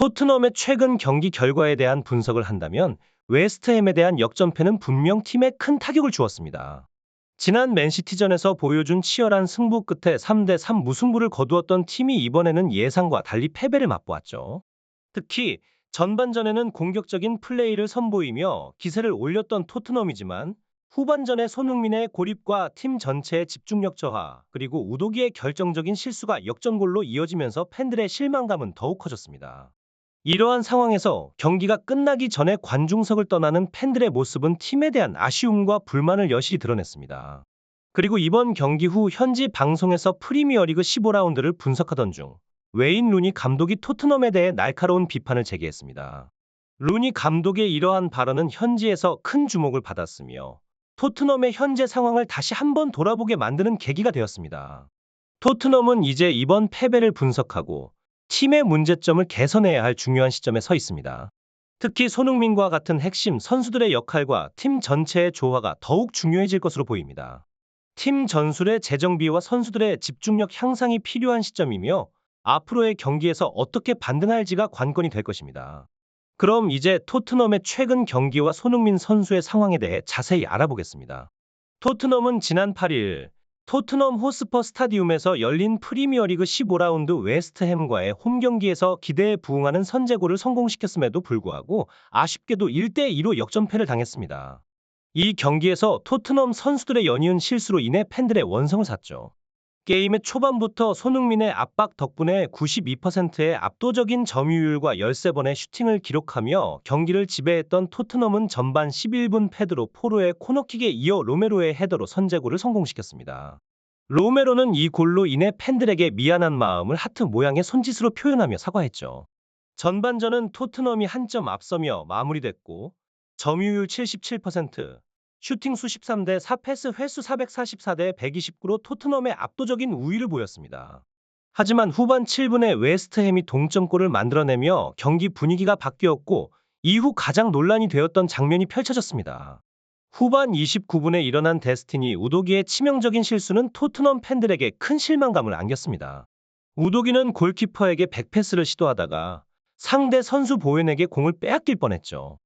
토트넘의 최근 경기 결과에 대한 분석을 한다면 웨스트햄에 대한 역전패는 분명 팀에 큰 타격을 주었습니다. 지난 맨시티전에서 보여준 치열한 승부 끝에 3대3 무승부를 거두었던 팀이 이번에는 예상과 달리 패배를 맛보았죠. 특히 전반전에는 공격적인 플레이를 선보이며 기세를 올렸던 토트넘이지만 후반전에 손흥민의 고립과 팀 전체의 집중력 저하 그리고 우도기의 결정적인 실수가 역전골로 이어지면서 팬들의 실망감은 더욱 커졌습니다. 이러한 상황에서 경기가 끝나기 전에 관중석을 떠나는 팬들의 모습은 팀에 대한 아쉬움과 불만을 여실히 드러냈습니다. 그리고 이번 경기 후 현지 방송에서 프리미어리그 15라운드를 분석하던 중 웨인 루니 감독이 토트넘에 대해 날카로운 비판을 제기했습니다. 루니 감독의 이러한 발언은 현지에서 큰 주목을 받았으며 토트넘의 현재 상황을 다시 한번 돌아보게 만드는 계기가 되었습니다. 토트넘은 이제 이번 패배를 분석하고 팀의 문제점을 개선해야 할 중요한 시점에 서 있습니다. 특히 손흥민과 같은 핵심 선수들의 역할과 팀 전체의 조화가 더욱 중요해질 것으로 보입니다. 팀 전술의 재정비와 선수들의 집중력 향상이 필요한 시점이며 앞으로의 경기에서 어떻게 반등할지가 관건이 될 것입니다. 그럼 이제 토트넘의 최근 경기와 손흥민 선수의 상황에 대해 자세히 알아보겠습니다. 토트넘은 지난 8일 토트넘 호스퍼 스타디움에서 열린 프리미어리그 15라운드 웨스트햄과의 홈 경기에서 기대에 부응하는 선제골을 성공시켰음에도 불구하고 아쉽게도 1대2로 역전패를 당했습니다. 이 경기에서 토트넘 선수들의 연이은 실수로 인해 팬들의 원성을 샀죠. 게임의 초반부터 손흥민의 압박 덕분에 92%의 압도적인 점유율과 13번의 슈팅을 기록하며 경기를 지배했던 토트넘은 전반 11분 패드로 포로의 코너킥에 이어 로메로의 헤더로 선제골을 성공시켰습니다. 로메로는 이 골로 인해 팬들에게 미안한 마음을 하트 모양의 손짓으로 표현하며 사과했죠. 전반전은 토트넘이 한 점 앞서며 마무리됐고 점유율 77%, 슈팅 수 13대 4 패스 횟수 444대 129로 토트넘의 압도적인 우위를 보였습니다. 하지만 후반 7분에 웨스트햄이 동점골을 만들어내며 경기 분위기가 바뀌었고 이후 가장 논란이 되었던 장면이 펼쳐졌습니다. 후반 29분에 일어난 데스티니 우도기의 치명적인 실수는 토트넘 팬들에게 큰 실망감을 안겼습니다. 우도기는 골키퍼에게 백패스를 시도하다가 상대 선수 보현에게 공을 빼앗길 뻔했죠.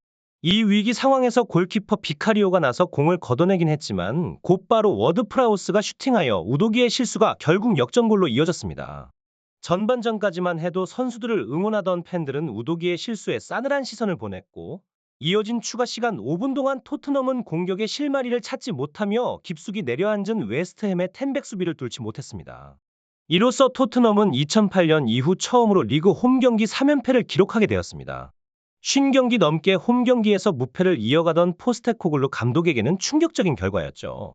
이 위기 상황에서 골키퍼 비카리오가 나서 공을 걷어내긴 했지만 곧바로 워드 프라우스가 슈팅하여 우도기의 실수가 결국 역전골로 이어졌습니다. 전반전까지만 해도 선수들을 응원하던 팬들은 우도기의 실수에 싸늘한 시선을 보냈고 이어진 추가 시간 5분 동안 토트넘은 공격의 실마리를 찾지 못하며 깊숙이 내려앉은 웨스트햄의 텐백 수비를 뚫지 못했습니다. 이로써 토트넘은 2008년 이후 처음으로 리그 홈 경기 3연패를 기록하게 되었습니다. 50경기 넘게 홈 경기에서 무패를 이어가던 포스테코글로 감독에게는 충격적인 결과였죠.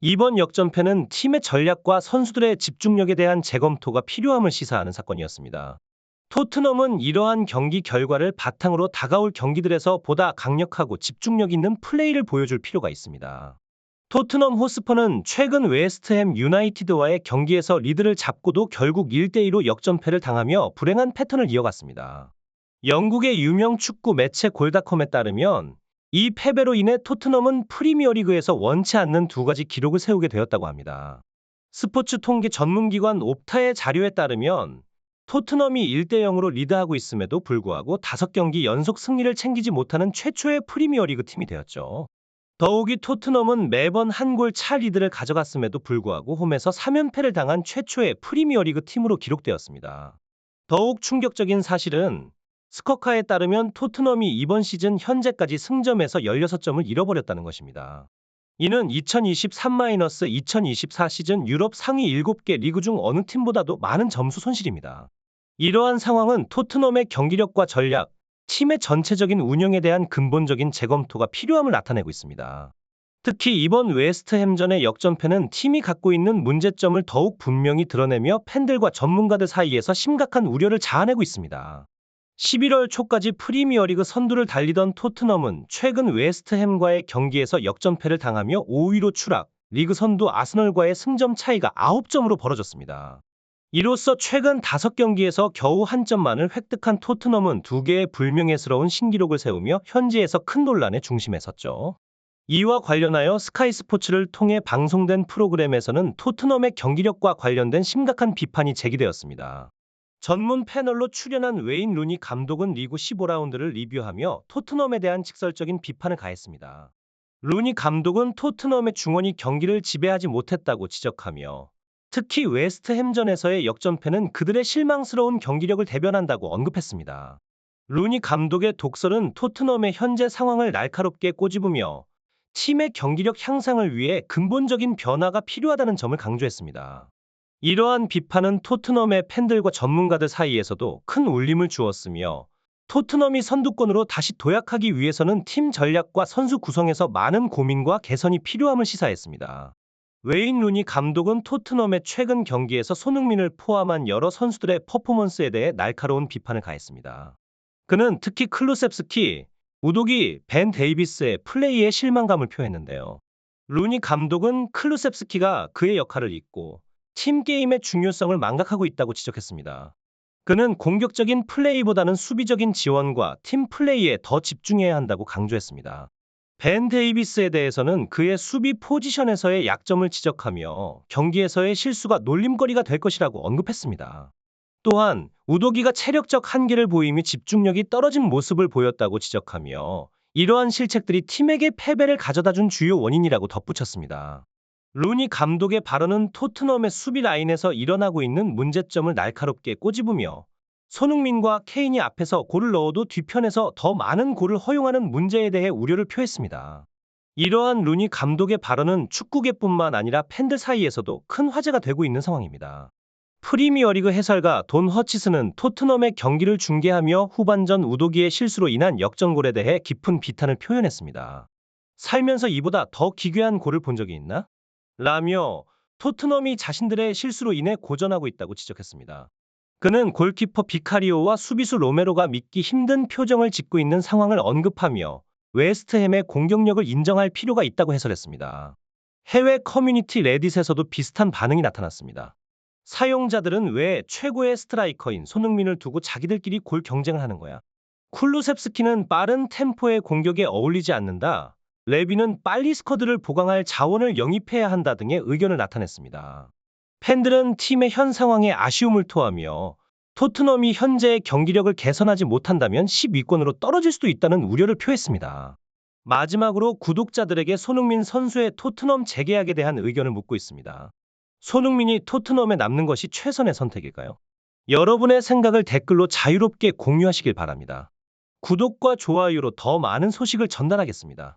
이번 역전패는 팀의 전략과 선수들의 집중력에 대한 재검토가 필요함을 시사하는 사건이었습니다. 토트넘은 이러한 경기 결과를 바탕으로 다가올 경기들에서 보다 강력하고 집중력 있는 플레이를 보여줄 필요가 있습니다. 토트넘 호스퍼는 최근 웨스트햄 유나이티드와의 경기에서 리드를 잡고도 결국 1대2로 역전패를 당하며 불행한 패턴을 이어갔습니다. 영국의 유명 축구 매체 골닷컴에 따르면 이 패배로 인해 토트넘은 프리미어리그에서 원치 않는 두 가지 기록을 세우게 되었다고 합니다. 스포츠 통계 전문기관 옵타의 자료에 따르면 토트넘이 1대 0으로 리드하고 있음에도 불구하고 5경기 연속 승리를 챙기지 못하는 최초의 프리미어리그 팀이 되었죠. 더욱이 토트넘은 매번 한 골 차 리드를 가져갔음에도 불구하고 홈에서 3연패를 당한 최초의 프리미어리그 팀으로 기록되었습니다. 더욱 충격적인 사실은 스커카에 따르면 토트넘이 이번 시즌 현재까지 승점에서 16점을 잃어버렸다는 것입니다. 이는 2023-2024 시즌 유럽 상위 7개 리그 중 어느 팀보다도 많은 점수 손실입니다. 이러한 상황은 토트넘의 경기력과 전략, 팀의 전체적인 운영에 대한 근본적인 재검토가 필요함을 나타내고 있습니다. 특히 이번 웨스트햄전의 역전패는 팀이 갖고 있는 문제점을 더욱 분명히 드러내며 팬들과 전문가들 사이에서 심각한 우려를 자아내고 있습니다. 11월 초까지 프리미어리그 선두를 달리던 토트넘은 최근 웨스트햄과의 경기에서 역전패를 당하며 5위로 추락, 리그 선두 아스널과의 승점 차이가 9점으로 벌어졌습니다. 이로써 최근 5경기에서 겨우 한 점만을 획득한 토트넘은 두 개의 불명예스러운 신기록을 세우며 현지에서 큰 논란의 중심에 섰죠. 이와 관련하여 스카이 스포츠를 통해 방송된 프로그램에서는 토트넘의 경기력과 관련된 심각한 비판이 제기되었습니다. 전문 패널로 출연한 웨인 루니 감독은 리그 15라운드를 리뷰하며 토트넘에 대한 직설적인 비판을 가했습니다. 루니 감독은 토트넘의 중원이 경기를 지배하지 못했다고 지적하며 특히 웨스트햄전에서의 역전패는 그들의 실망스러운 경기력을 대변한다고 언급했습니다. 루니 감독의 독설은 토트넘의 현재 상황을 날카롭게 꼬집으며 팀의 경기력 향상을 위해 근본적인 변화가 필요하다는 점을 강조했습니다. 이러한 비판은 토트넘의 팬들과 전문가들 사이에서도 큰 울림을 주었으며 토트넘이 선두권으로 다시 도약하기 위해서는 팀 전략과 선수 구성에서 많은 고민과 개선이 필요함을 시사했습니다. 웨인 루니 감독은 토트넘의 최근 경기에서 손흥민을 포함한 여러 선수들의 퍼포먼스에 대해 날카로운 비판을 가했습니다. 그는 특히 클루셉스키, 우도기, 벤 데이비스의 플레이에 실망감을 표했는데요. 루니 감독은 클루셉스키가 그의 역할을 잊고 팀 게임의 중요성을 망각하고 있다고 지적했습니다. 그는 공격적인 플레이보다는 수비적인 지원과 팀 플레이에 더 집중해야 한다고 강조했습니다. 벤 데이비스에 대해서는 그의 수비 포지션에서의 약점을 지적하며 경기에서의 실수가 놀림거리가 될 것이라고 언급했습니다. 또한 우도기가 체력적 한계를 보이며 집중력이 떨어진 모습을 보였다고 지적하며 이러한 실책들이 팀에게 패배를 가져다 준 주요 원인이라고 덧붙였습니다. 루니 감독의 발언은 토트넘의 수비 라인에서 일어나고 있는 문제점을 날카롭게 꼬집으며 손흥민과 케인이 앞에서 골을 넣어도 뒤편에서 더 많은 골을 허용하는 문제에 대해 우려를 표했습니다. 이러한 루니 감독의 발언은 축구계뿐만 아니라 팬들 사이에서도 큰 화제가 되고 있는 상황입니다. 프리미어리그 해설가 돈 허치스는 토트넘의 경기를 중계하며 후반전 우도기의 실수로 인한 역전골에 대해 깊은 비탄을 표현했습니다. 살면서 이보다 더 기괴한 골을 본 적이 있나? 라며 토트넘이 자신들의 실수로 인해 고전하고 있다고 지적했습니다. 그는 골키퍼 비카리오와 수비수 로메로가 믿기 힘든 표정을 짓고 있는 상황을 언급하며 웨스트햄의 공격력을 인정할 필요가 있다고 해설했습니다. 해외 커뮤니티 레딧에서도 비슷한 반응이 나타났습니다. 사용자들은 왜 최고의 스트라이커인 손흥민을 두고 자기들끼리 골 경쟁을 하는 거야? 쿨루셉스키는 빠른 템포의 공격에 어울리지 않는다. 레비는 빨리 스쿼드를 보강할 자원을 영입해야 한다 등의 의견을 나타냈습니다. 팬들은 팀의 현 상황에 아쉬움을 토하며 토트넘이 현재의 경기력을 개선하지 못한다면 10위권으로 떨어질 수도 있다는 우려를 표했습니다. 마지막으로 구독자들에게 손흥민 선수의 토트넘 재계약에 대한 의견을 묻고 있습니다. 손흥민이 토트넘에 남는 것이 최선의 선택일까요? 여러분의 생각을 댓글로 자유롭게 공유하시길 바랍니다. 구독과 좋아요로 더 많은 소식을 전달하겠습니다.